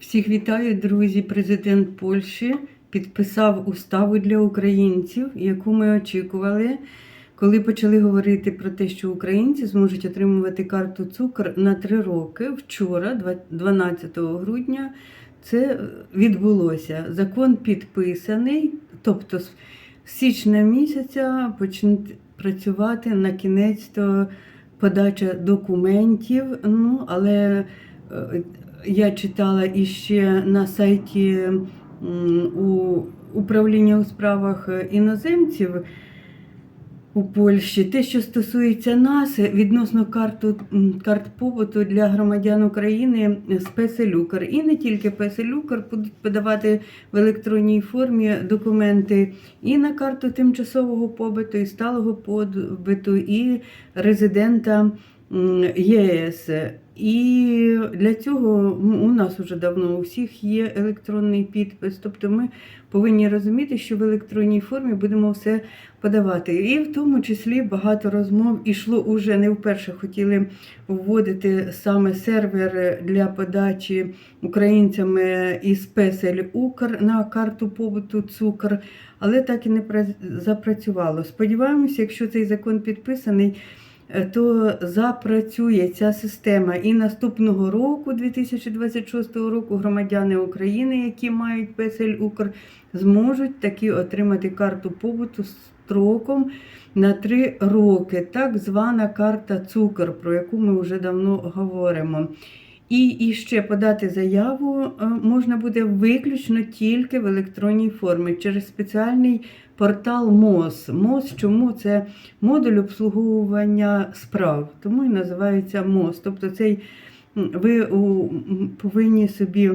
Всіх вітаю, друзі. Президент Польщі підписав уставу для українців, яку ми очікували, коли почали говорити про те, що українці зможуть отримувати карту цукор на три роки. Вчора, 12 грудня, це відбулося. Закон підписаний, тобто з січня місяця почне працювати на кінець то подача документів. Ну, але е, я читала іще на сайті у управління у справах іноземців у Польщі. Те, що стосується нас, відносно карту, карт побуту для громадян України з Песелюкер. І не тільки Песелюкер будуть подавати в електронній формі документи і на карту тимчасового побиту, і сталого побиту, і резидента ЄС. І для цього у нас вже давно у всіх є електронний підпис. Тобто ми повинні розуміти, що в електронній формі будемо все подавати. І в тому числі багато розмов ішло уже не вперше. Хотіли вводити саме сервер для подачі українцями із Песель Укр на карту побуту цукор, але так і не запрацювало. Сподіваємося, якщо цей закон підписаний. Е, То запрацює ця система і наступного року, 2026 року, громадяни України, які мають Песель Укр, зможуть таки отримати карту побуту строком на 3 роки, так звана карта цукор, про яку ми вже давно говоримо. І, і ще подати заяву е, можна буде виключно тільки в електронній формі через спеціальний портал МОЗ. МОЗ чому це модуль обслуговування справ, тому і називається МОЗ. Тобто цей ви повинні собі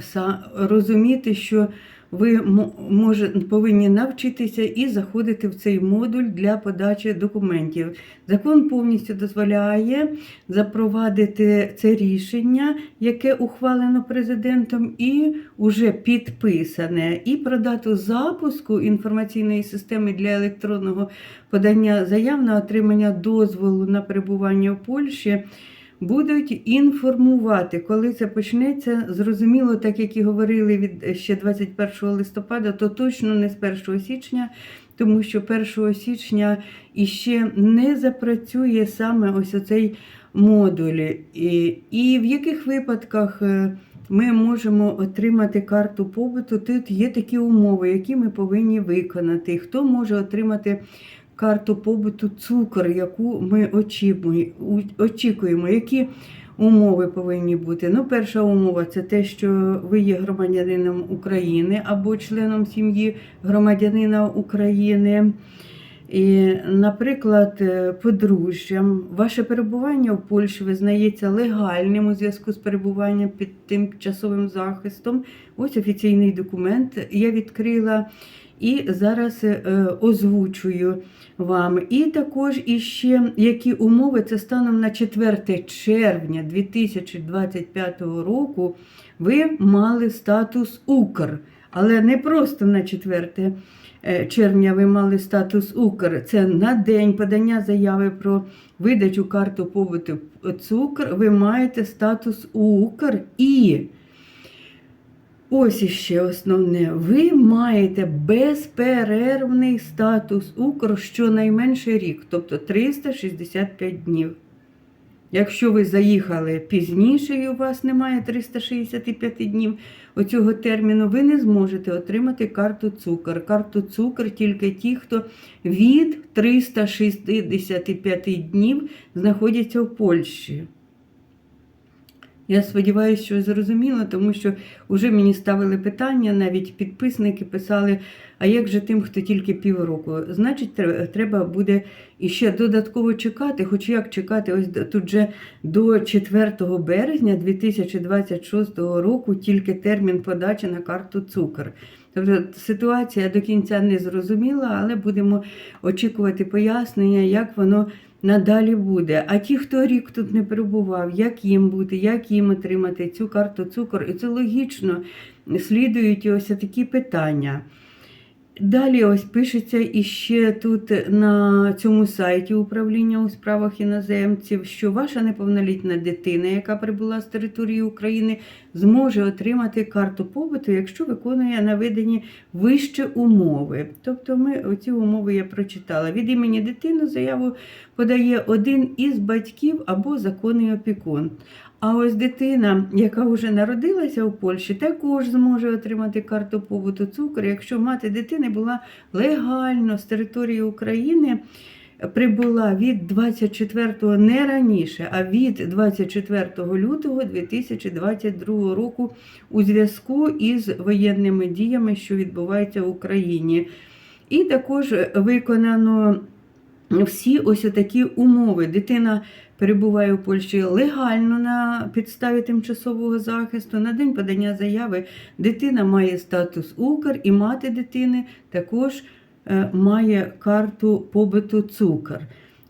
са- розуміти, що ви мо- може, повинні навчитися і заходити в цей модуль для подачі документів. Закон повністю дозволяє запровадити це рішення, яке ухвалено президентом, і вже підписане. І про дату запуску інформаційної системи для електронного подання заяв на отримання дозволу на перебування в Польщі будуть інформувати, коли це почнеться. Зрозуміло, так як і говорили від ще 21 листопада, то точно не з 1 січня, тому що 1 січня іще не запрацює саме ось оцей модуль. І, і в яких випадках. е, Ми можемо отримати карту побуту. Тут є такі умови, які ми повинні виконати. Хто може отримати карту побуту цукор, яку ми очікуємо. Які умови повинні бути? Ну, перша умова це те, що ви є громадянином України або членом сім'ї громадянина України. І, наприклад, е, подружжям, ваше перебування в Польщі визнається легальним у зв'язку з перебуванням під тимчасовим захистом. Ось офіційний документ я відкрила і зараз е, озвучую вам. І також іще які умови це станом на 4 червня 2025 року ви мали статус Укр, але не просто на 4 е, червня ви мали статус Укр. Це на день подання заяви про видачу карту побуту цукр. Ви маєте статус Укр і. Ось іще основне. Ви маєте безперервний статус Укр щонайменше рік, тобто 365 днів. Якщо ви заїхали пізніше і у вас немає 365 днів оцього терміну, ви не зможете отримати карту цукор. Карту цукор тільки ті, хто від 365 днів знаходяться в Польщі. Я сподіваюся, що зрозуміло, тому що вже мені ставили питання, навіть підписники писали, а як же тим, хто тільки півроку? Значить, треба буде іще додатково чекати, хоч як чекати, ось тут же до 4 березня 2026 року тільки термін подачі на карту цукор. Тобто ситуація до кінця не зрозуміла, але будемо очікувати пояснення, як воно надалі буде. А ті, хто рік тут не перебував, як їм бути, як їм отримати цю карту цукор, і це логічно слідують ось такі питання. Далі ось пишеться іще тут на цьому сайті управління у справах іноземців, що ваша неповнолітня дитина, яка прибула з території України, зможе отримати карту побуту, якщо виконує наведені вище умови. Тобто, ми оці умови я прочитала. Від імені дитини заяву подає один із батьків або законний опікун. А ось дитина, яка вже народилася у Польщі, також зможе отримати карту побуту цукор, якщо мати дитини була легально з території України. Прибула від 24-го не раніше, а від 24 лютого 2022 року у зв'язку із воєнними діями, що відбуваються в Україні. І також виконано всі ось такі умови. Дитина перебуває у Польщі легально на підставі тимчасового захисту. На день подання заяви дитина має статус Укр і мати дитини також е, має карту побиту цукор.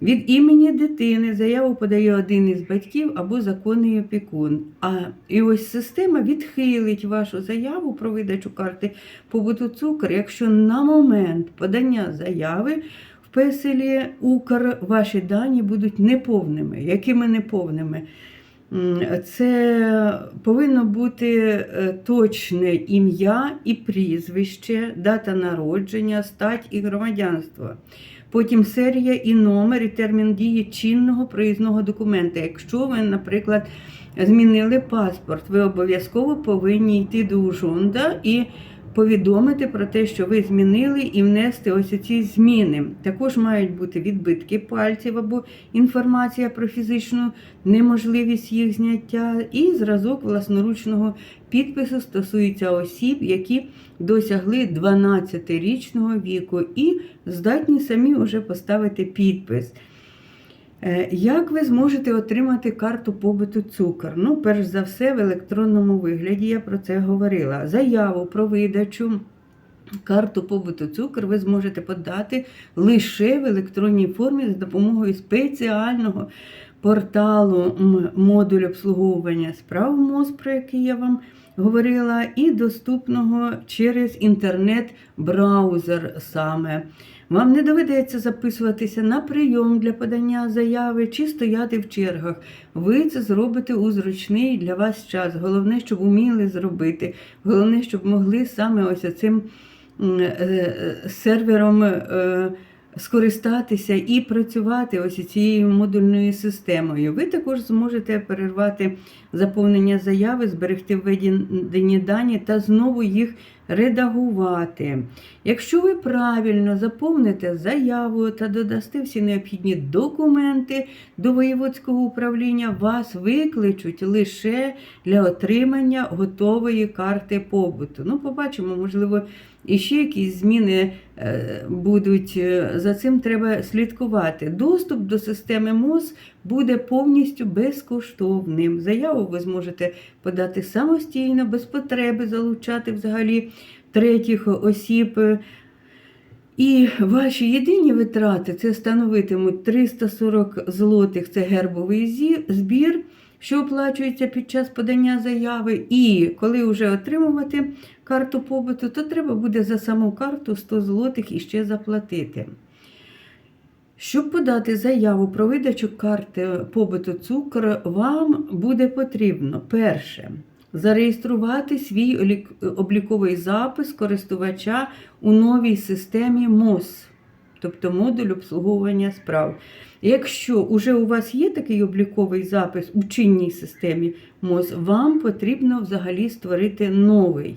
Від імені дитини заяву подає один із батьків або законний опікун. А і ось система відхилить вашу заяву про видачу карти побуту цукор, якщо на момент подання заяви песелі Укр ваші дані будуть неповними. Якими неповними? Це повинно бути е, точне ім'я і прізвище, дата народження, стать і громадянство. Потім серія і номер, і термін дії чинного проїзного документа. Якщо ви, наприклад, змінили паспорт, ви обов'язково повинні йти до Ужонда і повідомити про те, що ви змінили, і внести ось ці зміни. Також мають бути відбитки пальців або інформація про фізичну неможливість їх зняття, і зразок власноручного підпису стосується осіб, які досягли 12-річного віку і здатні самі вже поставити підпис. Е, Як ви зможете отримати карту побуту цукор? Ну, перш за все, в електронному вигляді я про це говорила. Заяву про видачу карту побуту цукор ви зможете подати лише в електронній формі за допомогою спеціального порталу модуль обслуговування справ МОЗ, про який я вам говорила, і доступного через інтернет-браузер саме. Вам не доведеться записуватися на прийом для подання заяви чи стояти в чергах. Ви це зробите у зручний для вас час. Головне, щоб уміли зробити. Головне, щоб могли саме ось цим е, е, сервером е, скористатися і працювати ось цією модульною системою. Ви також зможете перервати заповнення заяви, зберегти введені дані та знову їх редагувати. Якщо ви правильно заповните заяву та додасте всі необхідні документи до воєводського управління, вас викличуть лише для отримання готової карти побуту. Ну, побачимо, можливо, і ще якісь зміни е, будуть. Е, За цим треба слідкувати. Доступ до системи МОЗ буде повністю безкоштовним. Заяву ви зможете подати самостійно, без потреби залучати взагалі третіх осіб. І ваші єдині витрати це становитимуть 340 злотих, це гербовий збір, що оплачується під час подання заяви. І коли вже отримувати карту побуту, то треба буде за саму карту 100 злотих і ще заплатити. Щоб подати заяву про видачу карти побуту цукру, вам буде потрібно перше зареєструвати свій обліковий запис користувача у новій системі МОЗ, тобто модуль обслуговування справ. Якщо уже у вас є такий обліковий запис у чинній системі МОЗ, вам потрібно взагалі створити новий.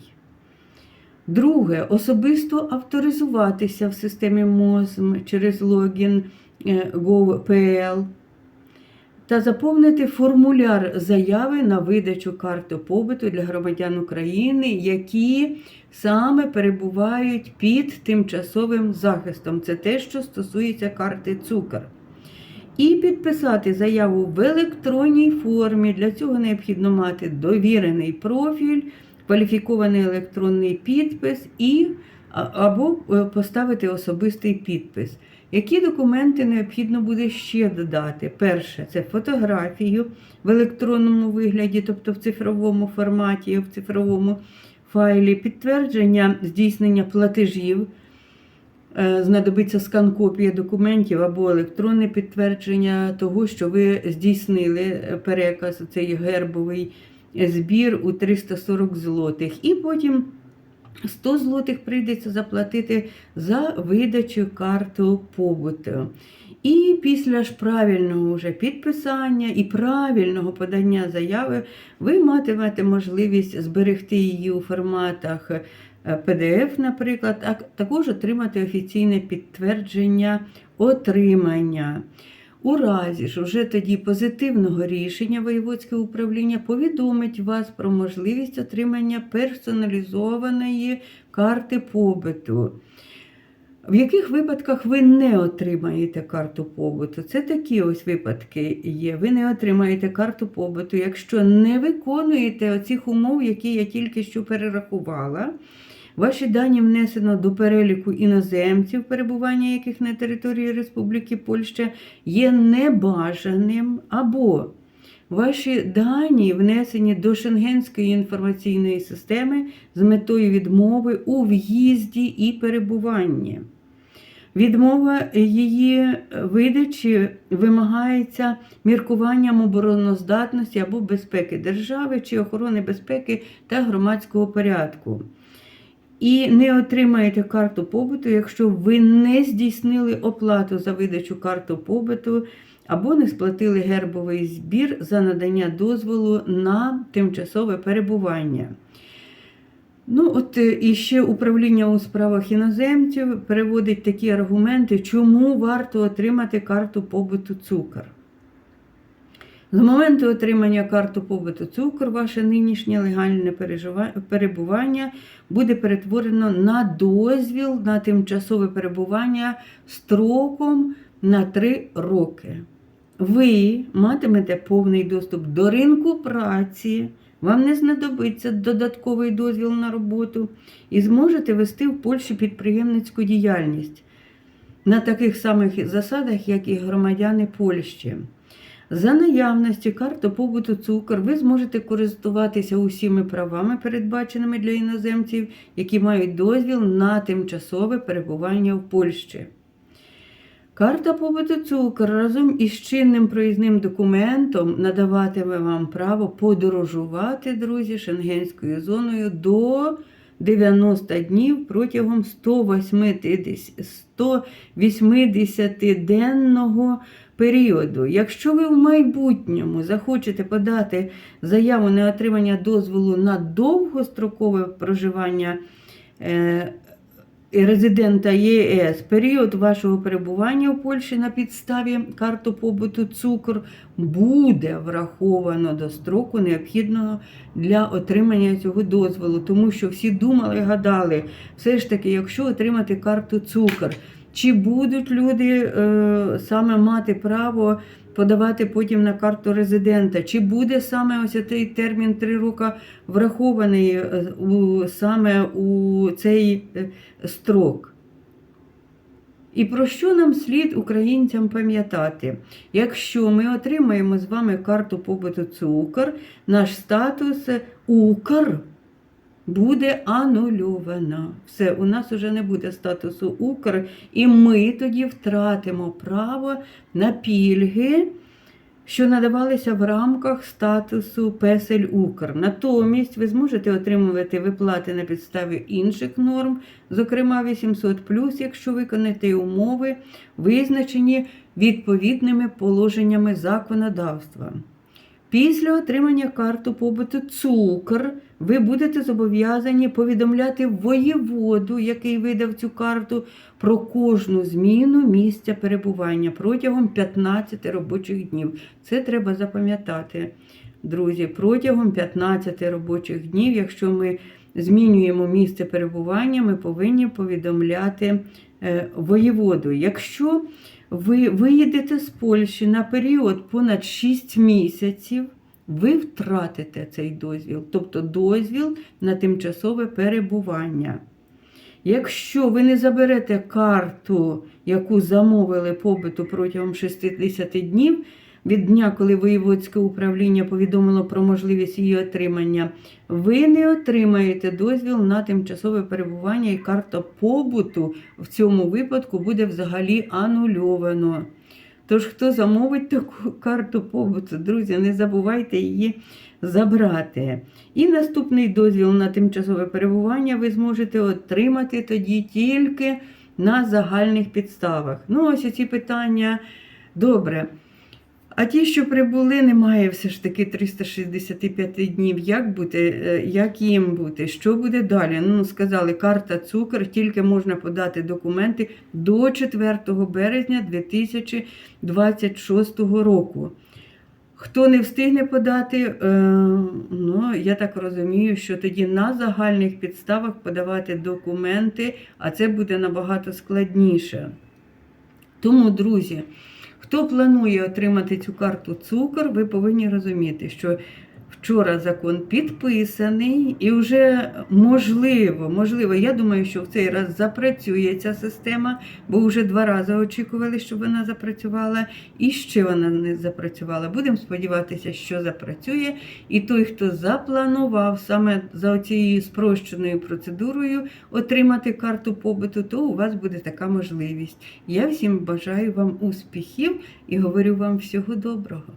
Друге, особисто авторизуватися в системі МОЗМ через логін е, gov.pl та заповнити формуляр заяви на видачу карти побуту для громадян України, які саме перебувають під тимчасовим захистом. Це те, що стосується карти цукор. І підписати заяву в електронній формі. Для цього необхідно мати довірений профіль, кваліфікований електронний підпис і або е, поставити особистий підпис. Які документи необхідно буде ще додати? Перше, це фотографію в електронному вигляді, тобто в цифровому форматі, в цифровому файлі, підтвердження здійснення платежів е, знадобиться скан копія документів або електронне підтвердження того, що ви здійснили е, переказ, цей гербовий збір у 340 злотих. І потім 100 злотих прийдеться заплатити за видачу карту побуту. І після ж правильного вже підписання і правильного подання заяви ви матимете можливість зберегти її у форматах е, PDF, наприклад, а також отримати офіційне підтвердження отримання. У разі ж уже тоді позитивного рішення воєводське управління повідомить вас про можливість отримання персоналізованої карти побиту. В яких випадках ви не отримаєте карту побуту? Це такі ось випадки є. Ви не отримаєте карту побуту, якщо не виконуєте оцих умов, які я тільки що перерахувала. Ваші дані внесено до переліку іноземців, перебування яких на території Республіки Польща є небажаним, або ваші дані внесені до Шенгенської інформаційної системи з метою відмови у в'їзді і перебуванні. Відмова її видачі вимагається міркуванням обороноздатності або безпеки держави чи охорони безпеки та громадського порядку. І не отримаєте карту побуту, якщо ви не здійснили оплату за видачу карту побуту або не сплатили гербовий збір за надання дозволу на тимчасове перебування. Ну, от е, і ще управління у справах іноземців переводить такі аргументи, чому варто отримати карту побуту цукор. З моменту отримання карти побуту цукор, ваше нинішнє легальне перебування буде перетворено на дозвіл на тимчасове перебування строком на 3 роки. Ви матимете повний доступ до ринку праці, вам не знадобиться додатковий дозвіл на роботу і зможете вести в Польщі підприємницьку діяльність на таких самих засадах, як і громадяни Польщі. За наявності карти побуту цукор ви зможете користуватися усіми правами, передбаченими для іноземців, які мають дозвіл на тимчасове перебування в Польщі. Карта побуту цукор разом із чинним проїзним документом надаватиме вам право подорожувати, друзі, шенгенською зоною до 90 днів протягом 180 180-денного періоду. Якщо ви в майбутньому захочете подати заяву на отримання дозволу на довгострокове проживання е, резидента ЄС, період вашого перебування в Польщі на підставі карту побуту цукор буде враховано до строку необхідного для отримання цього дозволу, тому що всі думали, гадали, все ж таки, якщо отримати карту цукор. Чи будуть люди е, саме мати право подавати потім на карту резидента? Чи буде саме ось цей термін 3 роки врахований е, у, саме у цей е, строк? І про що нам слід українцям пам'ятати? Якщо ми отримаємо з вами карту побуту цукор, наш статус Укр буде анульована. Все, у нас вже не буде статусу Укр, і ми тоді втратимо право на пільги, що надавалися в рамках статусу Песель Укр. Натомість ви зможете отримувати виплати на підставі інших норм, зокрема 800 якщо виконаєте умови, визначені відповідними положеннями законодавства. Після отримання карту побуту цукор ви будете зобов'язані повідомляти воєводу, який видав цю карту, про кожну зміну місця перебування протягом 15 робочих днів. Це треба запам'ятати, друзі, протягом 15 робочих днів, якщо ми змінюємо місце перебування, ми повинні повідомляти е, воєводу. Якщо ви виїдете з Польщі на період понад 6 місяців, ви втратите цей дозвіл, тобто дозвіл на тимчасове перебування. Якщо ви не заберете карту, яку замовили побиту протягом 60 днів, від дня, коли воєводське управління повідомило про можливість її отримання, ви не отримаєте дозвіл на тимчасове перебування і карта побуту в цьому випадку буде взагалі анульовано. Тож, хто замовить таку карту побуту, друзі, не забувайте її забрати. І наступний дозвіл на тимчасове перебування ви зможете отримати тоді тільки на загальних підставах. Ну, ось ці питання добре. А ті, що прибули, немає все ж таки 365 днів. Як бути, е, як їм бути? Що буде далі? Ну, сказали, карта цукор, тільки можна подати документи до 4 березня 2026 року. Хто не встигне подати, е, ну, я так розумію, що тоді на загальних підставах подавати документи, а це буде набагато складніше. Тому, друзі, хто планує отримати цю карту цукор, ви повинні розуміти, що вчора закон підписаний, і вже можливо, можливо, я думаю, що в цей раз запрацює ця система, бо вже два рази очікували, щоб вона запрацювала, і ще вона не запрацювала. Будемо сподіватися, що запрацює. І той, хто запланував саме за цією спрощеною процедурою отримати карту побуту, то у вас буде така можливість. Я всім бажаю вам успіхів і говорю вам всього доброго.